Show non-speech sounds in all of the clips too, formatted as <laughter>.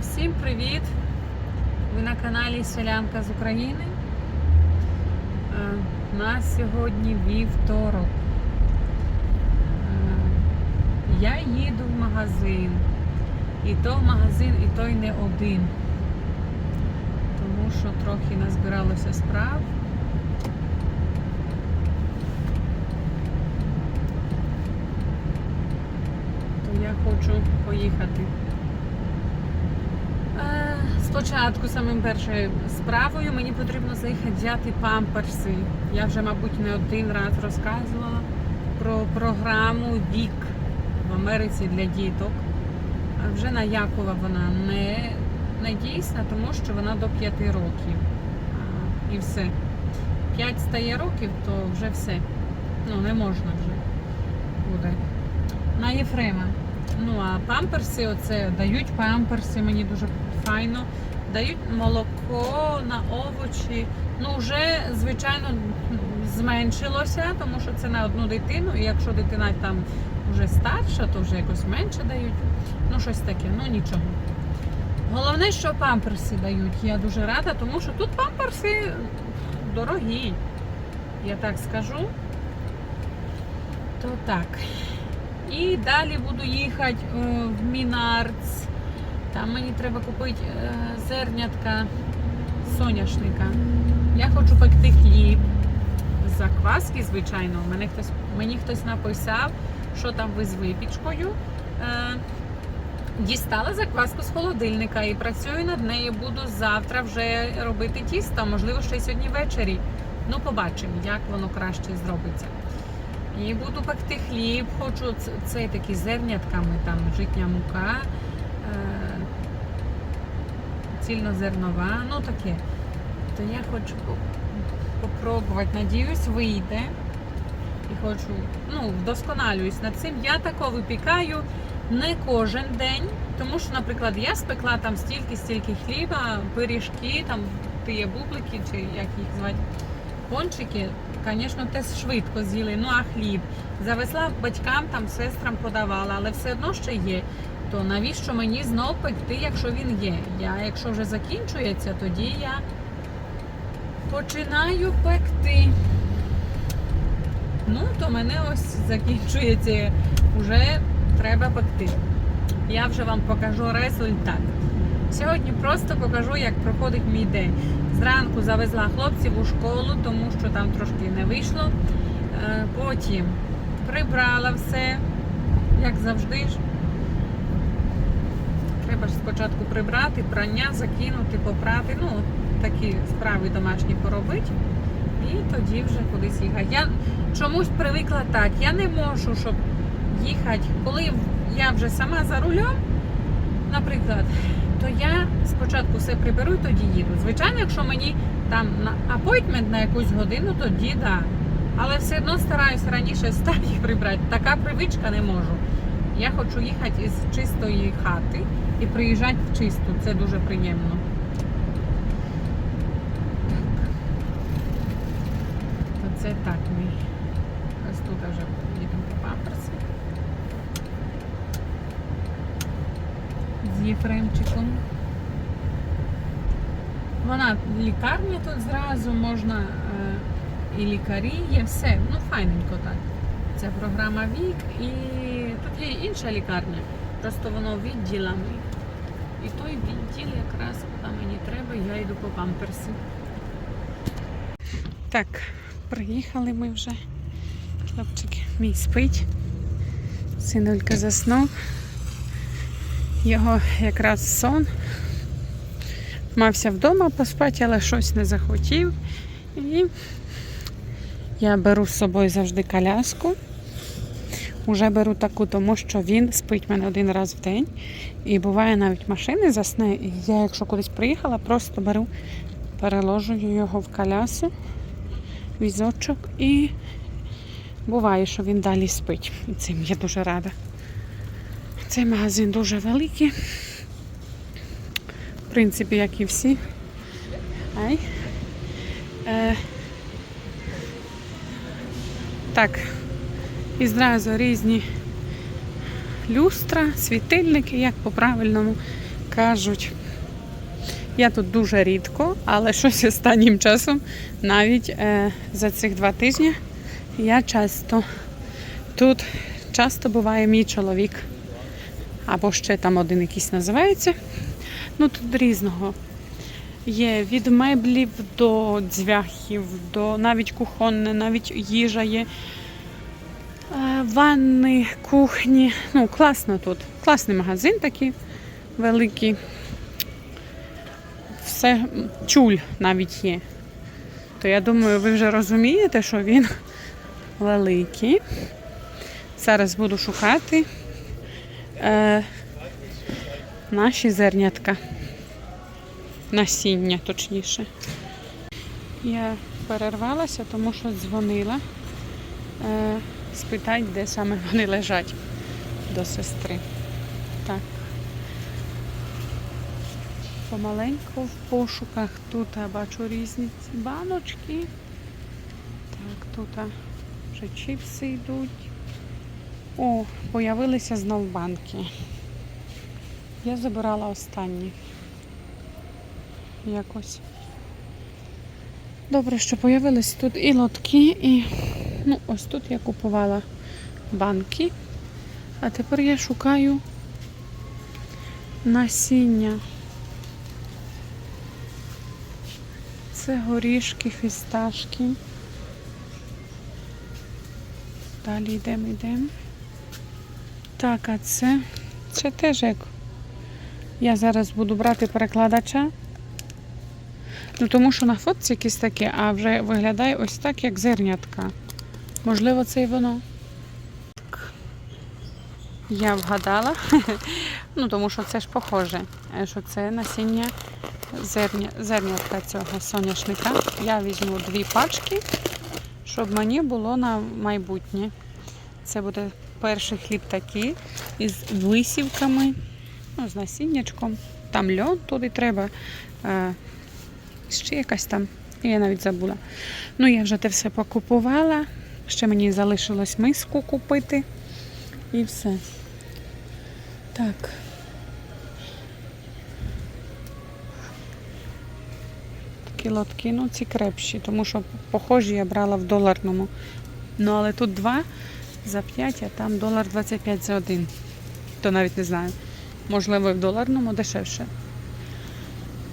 Всім привіт! Ви на каналі Селянка з України. Е, У нас сьогодні вівторок. Е, Я їду в магазин. І то в магазин, і той не один. Тому що трохи назбиралося справ. То я хочу поїхати. Спочатку самим першою справою мені потрібно заїхати взяти памперси. Я вже, мабуть, не один раз розказувала про програму Вік в Америці для діток. А вже на Якова вона не, не дійсна, тому що вона до 5 років. І все. 5 стає років, то вже все. Ну, не можна вже буде. На Єфрема. Ну, а памперси, оце дають памперси, мені дуже файно. Дають молоко на овочі. Ну, вже, звичайно, зменшилося, тому що це на одну дитину. І якщо дитина там вже старша, то вже якось менше дають. Ну, щось таке, ну нічого. Головне, що памперси дають. Я дуже рада, тому що тут памперси дорогі. Я так скажу. То так. І далі буду їхати е, в Мінарц. Там мені треба купити е, зернятка соняшника. Я хочу пекти хліб. Закваски, звичайно. Мене хтось, мені хтось написав, що там ви з випічкою. Е, Дістала закваску з холодильника і працюю над нею. Буду завтра вже робити тісто, можливо, ще й сьогодні ввечері. Ну, побачимо, як воно краще зробиться. І буду пекти хліб, хочу цей такі зернятками, там житня мука, цільнозернова, ну таке. То я хочу по- попробувати, надіюсь, вийде. І хочу, ну, вдосконалююсь над цим. Я тако випікаю не кожен день, тому що, наприклад, я спекла там стільки-стільки хліба, пиріжки, там тіє бублики, чи як їх звати, пончики, звісно, те швидко з'їли. Ну а хліб завезла батькам, там сестрам подавала, але все одно ще є. То навіщо мені знов пекти, якщо він є? Я, якщо вже закінчується, тоді я починаю пекти. Ну, то мене ось закінчується, вже треба пекти. Я вже вам покажу результат. Сьогодні просто покажу, як проходить мій день. Зранку завезла хлопців у школу, тому що там трошки не вийшло. Е, Потім прибрала все, як завжди. Треба ж спочатку прибрати, прання, закинути, попрати. Ну, такі справи домашні поробити. І тоді вже кудись їхати. Я чомусь привикла так. Я не можу, щоб їхати, коли я вже сама за рулем, наприклад, то я спочатку все приберу і тоді їду. Звичайно, якщо мені там на апойтмент на якусь годину, тоді да. Але все одно стараюся раніше стати прибрати. Така привичка не можу. Я хочу їхати із чистої хати і приїжджати в чисту. Це дуже приємно. Так. Оце так ми. Ось тут вже їдемо по памперси. З Єфремчиком. Вона лікарня тут зразу можна е, і лікарі є, все. Ну, файненько так. Це програма Вік і тут є інша лікарня. Просто воно відділами. І той відділ якраз куди мені треба, я йду по памперси. Так, приїхали ми вже. Хлопчик мій спить. Синулька заснув. Його якраз сон. Мався вдома поспати, але щось не захотів. І я беру з собою завжди коляску. Уже беру таку, тому що він спить мене один раз в день. І буває навіть машини засне. І я, якщо кудись приїхала, просто беру, переложую його в колясу, візочок і буває, що він далі спить. І цим я дуже рада. Цей магазин дуже великий. В принципі, як і всі. Ай. Е, так, і зразу різні люстра, світильники, як по-правильному кажуть. Я тут дуже рідко, але щось останнім часом, навіть е, за цих два тижні, я часто тут часто буває мій чоловік. Або ще там один якийсь називається. Ну тут різного. Є від меблів до дзвяхів, до навіть кухонне, навіть їжа є. Е, Ванни, кухні. Ну, класно тут. Класний магазин такий великий. Все, чуль навіть є. То я думаю, ви вже розумієте, що він великий. Зараз буду шукати е, наші зернятка. Насіння, точніше. Я перервалася, тому що дзвонила. Е, спитати, де саме вони лежать до сестри. Так. Помаленьку в пошуках. Тут я бачу різні баночки. Так, тут вже чіпси йдуть. О, появилися знов банки. Я забирала останні. Якось. Добре, що появились тут і лотки, і ну, ось тут я купувала банки. А тепер я шукаю насіння. Це горішки, фісташки. Далі йдемо, йдемо. Так, а це, це теж як. Я зараз буду брати перекладача. Ну, тому що на фотці якесь таке, а вже виглядає ось так, як зернятка. Можливо, це і воно. Я вгадала. <laughs> ну, тому що це ж похоже, е, що це насіння зерня, зернятка цього соняшника. Я візьму дві пачки, щоб мені було на майбутнє. Це буде перший хліб такий із висівками, ну, з насіннячком. Там льон туди треба. Е, ще якась там, я навіть забула. Ну, я вже те все покупувала. Ще мені залишилось миску купити. І все. Так. Такі лотки, ну ці крепші, тому що похожі я брала в доларному. Ну, але тут два за 5, а там долар 25 за один. То навіть не знаю. Можливо, і в доларному дешевше.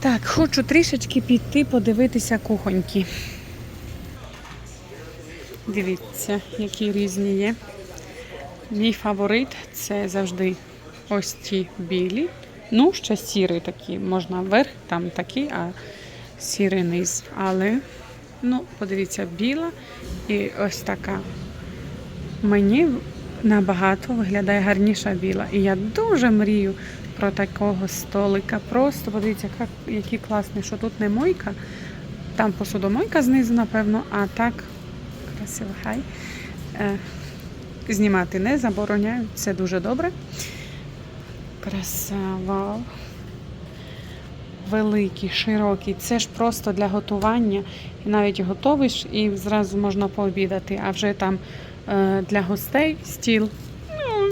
Так, хочу трішечки піти подивитися кухоньки. Дивіться, які різні є. Мій фаворит це завжди ось ті білі. Ну, ще сірий такі. Можна вверх, там такі, а сірий низ. Але, ну, подивіться, біла і ось така. Мені набагато виглядає гарніша біла. І я дуже мрію про такого столика. Просто подивіться, як, який класний, що тут не мойка, там посудомойка знизу, напевно, а так красиво хай. Е, знімати не забороняю, це дуже добре. Краса, вау. Великий, широкий. Це ж просто для готування. І навіть готовиш і зразу можна пообідати, а вже там е, для гостей стіл. Ну,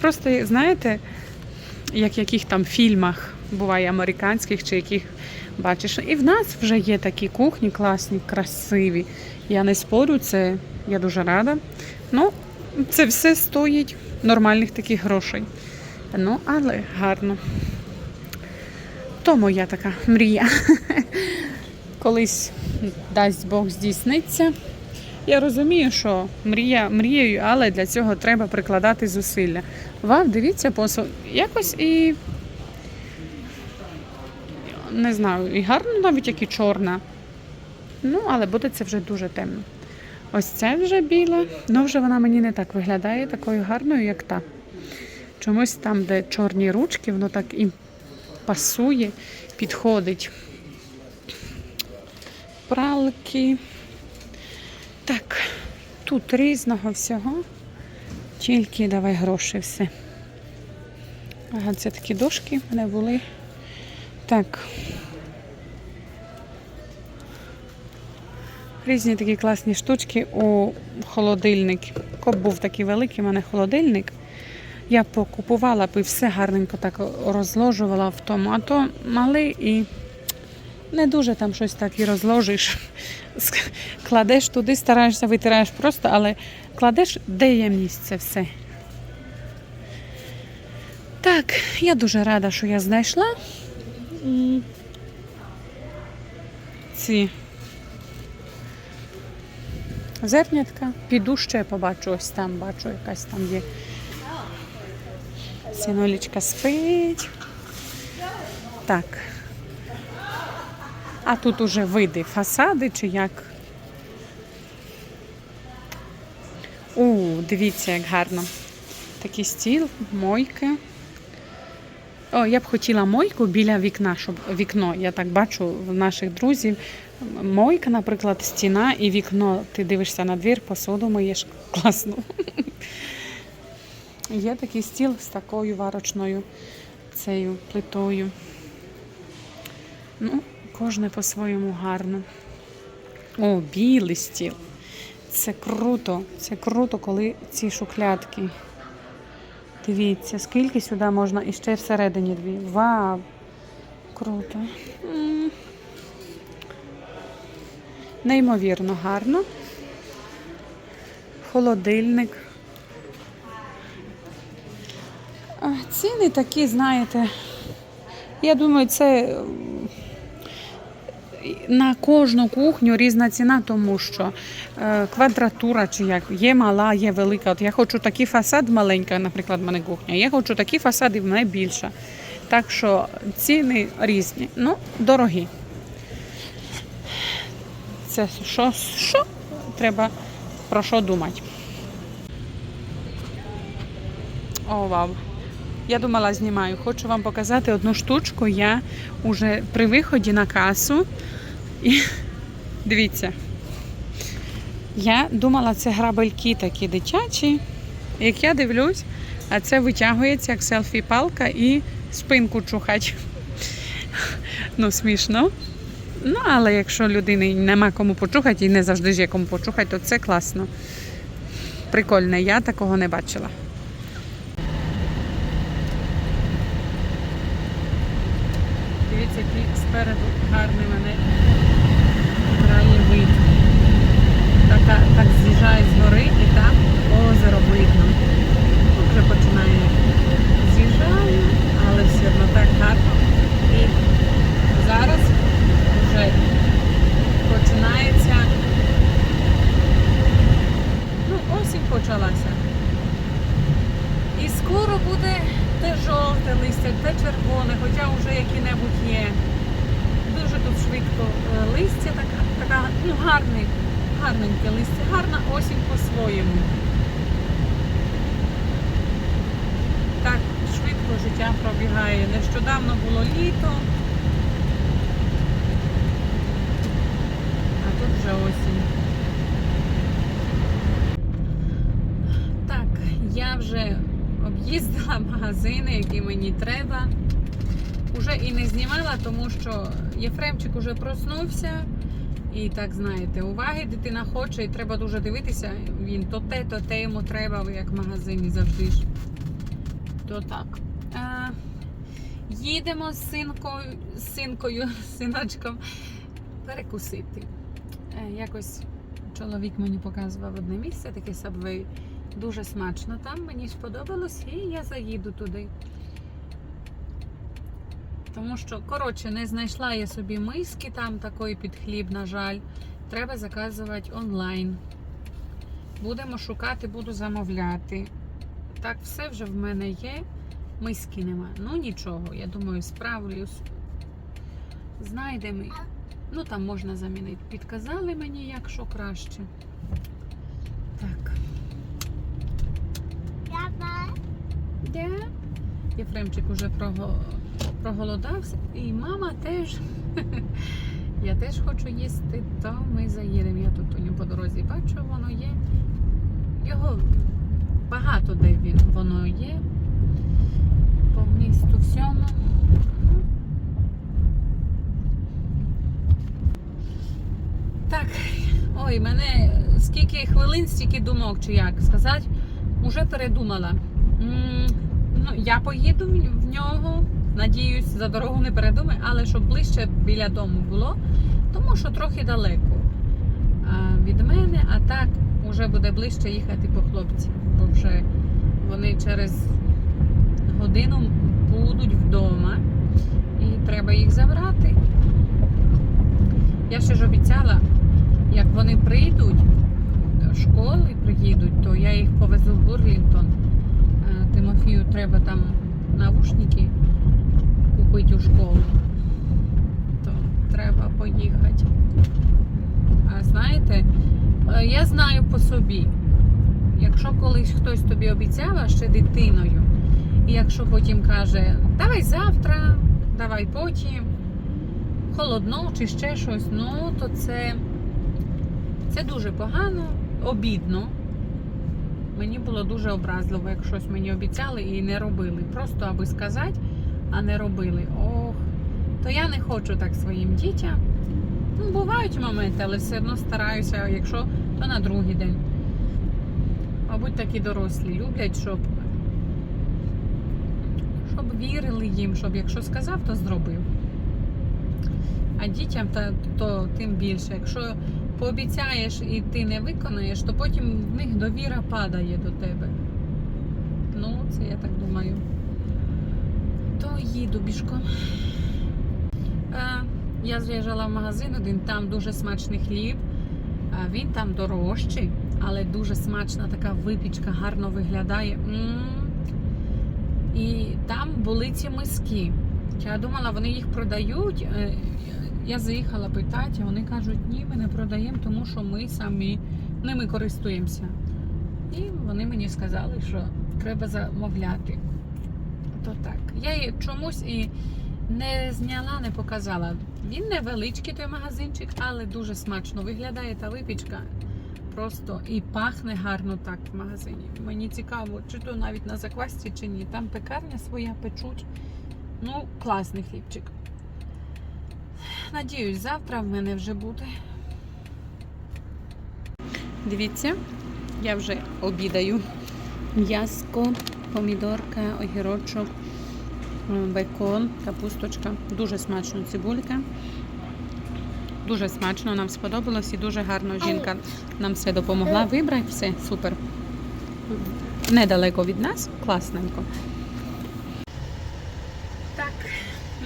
просто, знаєте, як в яких там фільмах буває американських чи яких бачиш. І в нас вже є такі кухні класні, красиві. Я не спорю, це я дуже рада. Ну, це все стоїть нормальних таких грошей. Ну, але гарно. То моя така мрія. <laughs> Колись дасть Бог здійсниться. Я розумію, що мрія мрією, але для цього треба прикладати зусилля. Вау, дивіться, посуд. Якось і не знаю, і гарно навіть як і чорна. Ну, але буде це вже дуже темно. Ось це вже біла, ну вже вона мені не так виглядає такою гарною, як та. Чомусь там, де чорні ручки, воно так і пасує, підходить. Пралки. Так, тут різного всього. Тільки давай гроші все. Ага, це такі дошки в мене були. Так. Різні такі класні штучки у холодильник. Коп був такий великий, у мене холодильник. Я покупувала б і все гарненько так розложувала в тому, а то малий і не дуже там щось так і розложиш. <laughs> Кладеш туди, стараєшся, витираєш просто, але кладеш, де є місце все. Так, я дуже рада, що я знайшла ці зернятка. Піду ще побачу, ось там бачу, якась там є. Синолічка спить. Так. А тут уже види фасади чи як. У, дивіться, як гарно. Такий стіл, мойки. О, я б хотіла мойку біля вікна, щоб вікно. Я так бачу в наших друзів. Мойка, наприклад, стіна і вікно. Ти дивишся на двір, посуду миєш. <laughs> Класно. Є такий стіл з такою варочною цією плитою. Ну, кожне по-своєму гарно. О, білий стіл. Це круто. Це круто, коли ці шухлядки. Дивіться, скільки сюди можна і ще всередині дві. Вау! Круто. Неймовірно гарно. Холодильник. Ціни такі, знаєте. Я думаю, це на кожну кухню різна ціна, тому що е, квадратура чи як є мала, є велика. От я хочу такий фасад маленька, наприклад, в мене кухня. Я хочу такий фасад і в мене більша. Так що ціни різні. Ну, дорогі. Це що? що? Треба про що думати. О, вау. Я думала, знімаю. Хочу вам показати одну штучку. Я вже при виході на касу. І <laughs> дивіться. Я думала, це грабельки такі дитячі. Як я дивлюсь, а це витягується як селфі-палка і спинку чухать. <laughs> Ну, смішно. Ну, але якщо людини нема кому почухати і не завжди ж є кому почухати, то це класно. Прикольно, я такого не бачила. Дивіться, який спереду гарний мене грає вид. Така, так з'їжджає з гори і там озеро видно. Ну, вже починає з'їжджає, але все одно так гарно. І зараз вже починається. Ну, осінь почалася. І скоро буде те жовте листя, те червоне, хоча вже які-небудь є. Дуже тут швидко е, листя, така, така ну, гарний, гарненьке листя, гарна осінь по-своєму. Так швидко життя пробігає. Нещодавно було літо, а тут вже осінь. Так, я вже об'їздила <laughs> магазини, які мені треба. Уже і не знімала, тому що Єфремчик уже проснувся. І так знаєте, уваги дитина хоче, і треба дуже дивитися. Він то те, то те йому треба, як в магазині завжди ж. То так. А, їдемо з синкою, з синкою, <laughs> синочком перекусити. Е, якось чоловік мені показував одне місце, таке сабвей. Дуже смачно там, мені сподобалось, і я заїду туди. Тому що, коротше, не знайшла я собі миски там такої під хліб, на жаль. Треба заказувати онлайн. Будемо шукати, буду замовляти. Так, все вже в мене є. Миски нема. Ну нічого, я думаю, справлюсь. Знайдемо. Ну там можна замінити. Підказали мені, як що краще. Так. Де? Єфремчик уже проголодався. І мама теж. <laughs> Я теж хочу їсти, то ми заїдемо. Я тут у нього по дорозі бачу, воно є. Його багато де він воно є. По місту всьому. Так, ой, мене скільки хвилин, стільки думок, чи як сказати, уже передумала. Ну, я поїду в нього. Надіюсь, за дорогу не передумаю, але щоб ближче біля дому було, тому що трохи далеко від мене, а так вже буде ближче їхати по хлопців, бо вже вони через годину будуть вдома і треба їх забрати. Я ще ж обіцяла, як вони прийдуть, до школи приїдуть, то я їх повезу в Бурлінтон. Тимофію треба там навушники купити у школу. То треба поїхати. А знаєте, е, я знаю по собі, якщо колись хтось тобі обіцяв, а ще дитиною, і якщо потім каже, давай завтра, давай потім, холодно чи ще щось, ну то це, це дуже погано, обідно. Мені було дуже образливо, як щось мені обіцяли і не робили. Просто аби сказати, а не робили. Ох, то я не хочу так своїм дітям. Ну, бувають моменти, але все одно стараюся, якщо то на другий день. Мабуть, такі дорослі люблять, щоб, щоб вірили їм, щоб якщо сказав, то зробив. А дітям то, то тим більше. Якщо пообіцяєш і ти не виконаєш, то потім в них довіра падає до тебе. Ну, це я так думаю. То їду бішком. Е, я з'їжджала в магазин один, там дуже смачний хліб. А Він там дорожчий, але дуже смачна така випічка, гарно виглядає. І там були ці миски. Я думала, вони їх продають. Я заїхала питати, а вони кажуть, ні, ми не продаємо, тому що ми самі ними користуємося. І вони мені сказали, що треба замовляти. То так. Я її чомусь і не зняла, не показала. Він невеличкий той магазинчик, але дуже смачно виглядає та випічка. Просто і пахне гарно так в магазині. Мені цікаво, чи то навіть на заквасті, чи ні. Там пекарня своя печуть. Ну, класний хлібчик. Надіюсь, завтра в мене вже буде. Дивіться, я вже обідаю. М'яско, помідорка, огірочок, м, бекон, капусточка. Дуже смачно цибулька. Дуже смачно, нам сподобалось і дуже гарно жінка нам все допомогла вибрати. Все супер. Недалеко від нас, класненько. Так,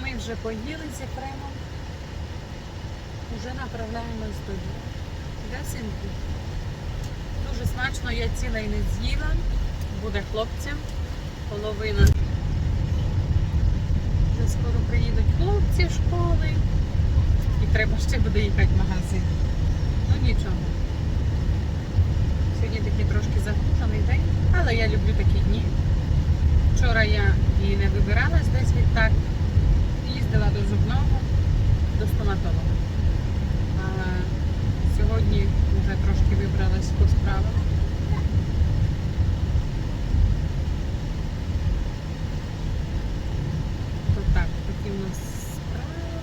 ми вже поїли з Ефремом. Уже направляємось додому. Да, синку? Дуже смачно, я ціла і не з'їла. Буде хлопцям. Половина. Вже скоро приїдуть хлопці школи. І треба ще буде їхати в магазин. Ну нічого. Сьогодні такий трошки загружений день, але я люблю такі дні. Вчора я і не вибиралась десь відтак. Їздила до зубного, до стоматолога. Сьогодні вже трошки вибралась по справах. То так, такі в нас справи.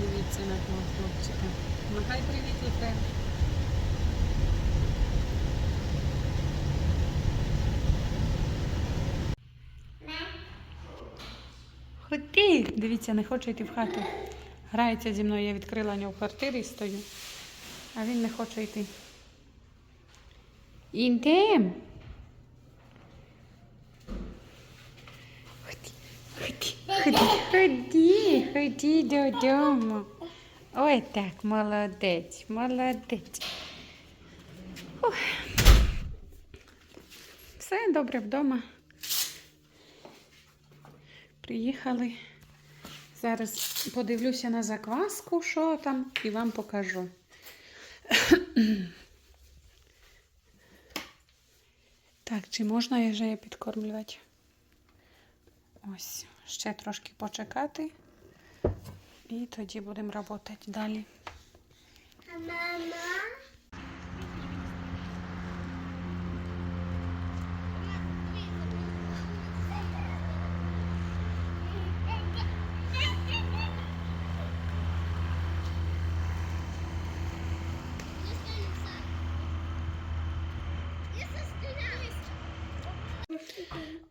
Дивіться на того хлопчика. Махай привіт, Єфрем. Хоті! Дивіться, не хоче йти в хату. Грається зі мною, я відкрила нього в квартирі і стою. А він не хоче йти. Ідем. Ході, ході, ході, ході, ході додому. Ой так, молодець, молодець. Ух. Все добре вдома. Приїхали. Зараз подивлюся на закваску, що там, і вам покажу. Так, чи можна вже підкормлювати? Ось, ще трошки почекати. І тоді будемо працювати далі. Мама.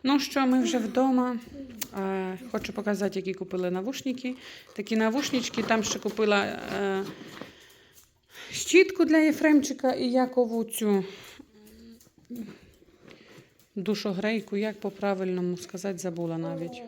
Ну що, ми вже вдома. Е, хочу показати, які купили навушники. Такі навушнички. Там ще купила е, щітку для Єфремчика і Якову цю душогрейку. Як по-правильному сказати, забула навіть. Горить.